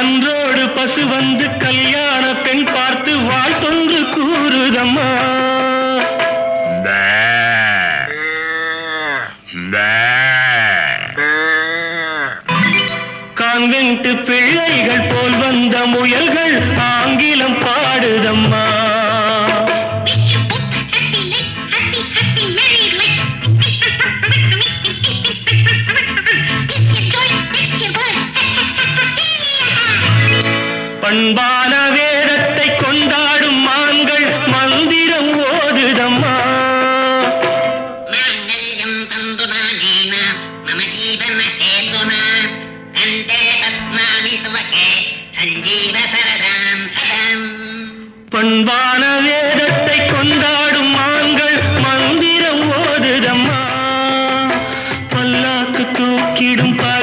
கன்றோடு பசு வந்து கல்யாண பெண் பார்த்து வாழ்த்தொன்று கூறுதம்மா. கான்வென்ட் பிள்ளைகள் போல் வந்த முயல்கள் ஆங்கிலம் பாடுதம்மா பண்பான வேதத்தை கொண்டாடும் மான்கள் மந்திரம் ஓதுதம்மா. பண்பான வேதத்தை கொண்டாடும் மான்கள் மந்திரம் ஓதுதம்மா. பல்லாக்கு தூக்கிடும் பா